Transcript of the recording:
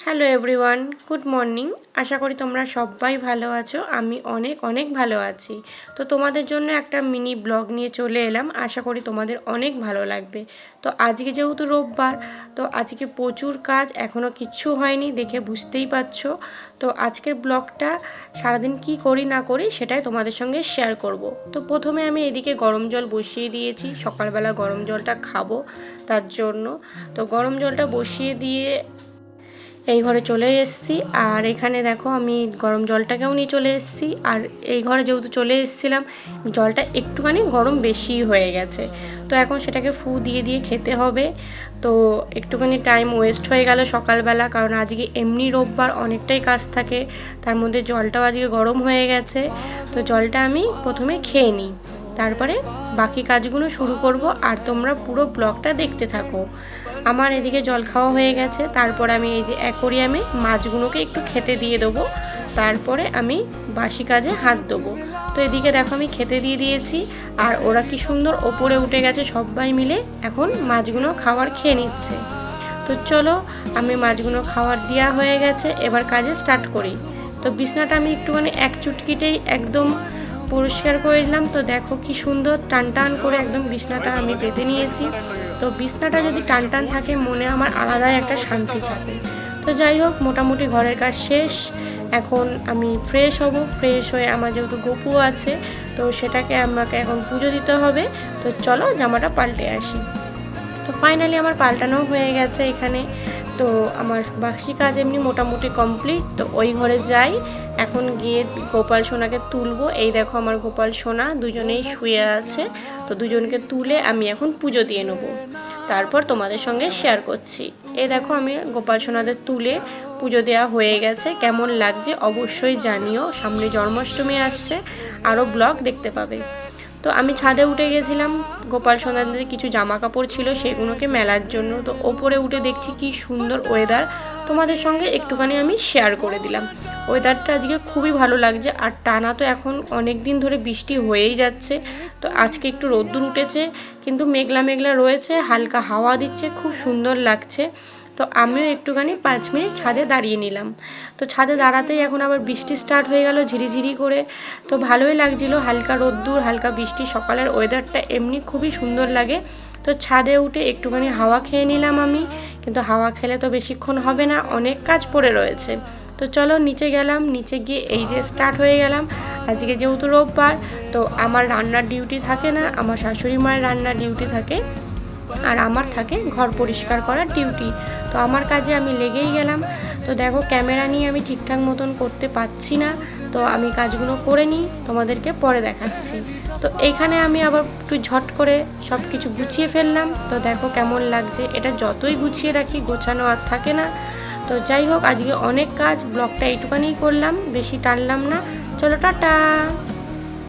Hello everyone good morning আশা করি তোমরা সবাই ভালো আছো। আমি অনেক অনেক ভালো আছি। তো তোমাদের জন্য একটা মিনি ব্লগ নিয়ে চলে এলাম। আশা করি তোমাদের অনেক ভালো লাগবে। তো আজকে যেহেতু রোববার, তো আজকে প্রচুর কাজ এখনও কিচ্ছু হয়নি দেখে বুঝতেই পারছ। তো আজকের ব্লগটা সারাদিন কি করি না করি সেটাই তোমাদের সঙ্গে শেয়ার করব। তো প্রথমে আমি এদিকে গরম জল বসিয়ে দিয়েছি। সকালবেলা গরম জলটা খাব তার জন্য। তো গরম জলটা বসিয়ে দিয়ে এই ঘরে চলে এসেছি। আর এখানে দেখো আমি গরম জলটাকেও নিয়ে চলে এসেছি। আর এই ঘরে যেহেতু চলে এসেছিলাম, জলটা একটুখানি গরম বেশি হয়ে গেছে। তো এখন সেটাকে ফু দিয়ে দিয়ে খেতে হবে। তো একটুখানি টাইম ওয়েস্ট হয়ে গেল সকালবেলা, কারণ আজকে এমনি রোববার অনেকটাই কাজ থাকে। তার মধ্যে জলটাও আজকে গরম হয়ে গেছে। তো জলটা আমি প্রথমে খেয়ে নিই। তারপরে বাকি কাজগুলো শুরু করব আর তোমরা পুরো ব্লগটা দেখতে থাকো। আমার এদিকে জল খাওয়া হয়ে গেছে, তারপর আমি এই যে অ্যাকোরিয়ামে মাছগুলোকে একটু খেতে দিয়ে দেবো, তারপরে আমি বাসি কাজে হাত দেবো। তো এদিকে দেখো আমি খেতে দিয়ে দিয়েছি, আর ওরা কি সুন্দর ওপরে উঠে গেছে সবাই মিলে, এখন মাছগুলো খাবার খেয়ে নিচ্ছে। তো চলো, আমি মাছগুলো খাবার দেওয়া হয়ে গেছে, এবার কাজে স্টার্ট করি। তো বিছনাটা আমি একটুখানি এক চুটকিটেই একদম পরিষ্কার করে নিলাম। তো দেখো কি সুন্দর টান টান করে একদম বিছনাটা আমি পেতে নিয়েছি। তো বিছনাটা যদি টান টান থাকে, মনে আমার আলাদাই একটা শান্তি থাকে। তো যাই হোক, মোটামুটি ঘরের কাজ শেষ। এখন আমি ফ্রেশ হব। ফ্রেশ হয়ে আমার যেহেতু গপু আছে, তো সেটাকে আমাকে এখন পুজো দিতে হবে। তো চলো জামাটা পাল্টে আসি। তো ফাইনালি আমার পাল্টানো হয়ে গেছে এখানে। তো আমার বাসি কাজ এমনি মোটামুটি কমপ্লিট, তো ওই ঘরে যাই। এখন গিয়ে গোপাল সোনাকে তুলবো। এই দেখো আমার গোপাল সোনা, দুজনেই শুয়ে আছে। তো দুজনকে তুলে আমি এখন পুজো দিয়ে নেব। তারপর তোমাদের সঙ্গে শেয়ার করছি। এই দেখো আমি গোপাল সোনাদের তুলে পুজো দেওয়া হয়ে গেছে। কেমন লাগছে অবশ্যই জানিও। সামনে জন্মাষ্টমী আসছে। আরও ব্লগ দেখতে পাবে। তো আমি ছাদে উঠে গেছিলাম। গোপাল সন্ধ্যাদের কিছু জামা কাপড় ছিল সেগুলোকে মেলার জন্য। তো ওপরে উঠে দেখছি কি সুন্দর ওয়েদার তোমাদের সঙ্গে একটুখানি আমি শেয়ার করে দিলাম। ওয়েদারটা আজকে খুবই ভালো লাগছে। আর টানা তো এখন অনেক দিন ধরে বৃষ্টি হয়েই যাচ্ছে। তো আজকে একটু রোদ্দুর উঠেছে, কিন্তু মেঘলা মেঘলা রয়েছে, হালকা হাওয়া দিচ্ছে, খুব সুন্দর লাগছে। তো আমিও একটুখানি পাঁচ মিনিট ছাদে দাঁড়িয়ে নিলাম। তো ছাদে দাঁড়াতেই এখন আবার বৃষ্টি স্টার্ট হয়ে গেল ঝিরিঝিরি করে। তো ভালোই লাগছিল, হালকা রোদ্দুর, হালকা বৃষ্টি, সকালের ওয়েদারটা এমনি খুবই সুন্দর লাগে। তো ছাদে উঠে একটুখানি হাওয়া খেয়ে নিলাম আমি, কিন্তু হাওয়া খেলে তো বেশিক্ষণ হবে না, অনেক কাজ পড়ে রয়েছে। তো চলো নিচে গেলাম, নিচে গিয়ে এই যে স্টার্ট হয়ে গেলাম। আজকে যেহেতু রোববার, তো আমার রান্নার ডিউটি থাকে না, আমার শাশুড়ি মায়ের রান্নার ডিউটি থাকে। আর আমার থাকে ঘর পরিষ্কার করার ডিউটি তো আমার কাজে আমি লেগেই গেলাম। তো দেখো ক্যামেরা নিয়ে আমি ঠিকঠাক মতন করতে পারছি না। তো আমি কাজগুলো করে নিই, তোমাদেরকে পরে দেখাচ্ছি। তো এইখানে আমি আবার একটু ঝট করে সব কিছু গুছিয়ে ফেললাম। তো দেখো কেমন লাগছে। এটা যতই গুছিয়ে রাখি, গোছানো আর থাকে না। তো যাই হোক, আজকে অনেক কাজ। ব্লগটা এইটুকানি করলাম, বেশি টানলাম না। চলো, টাটা!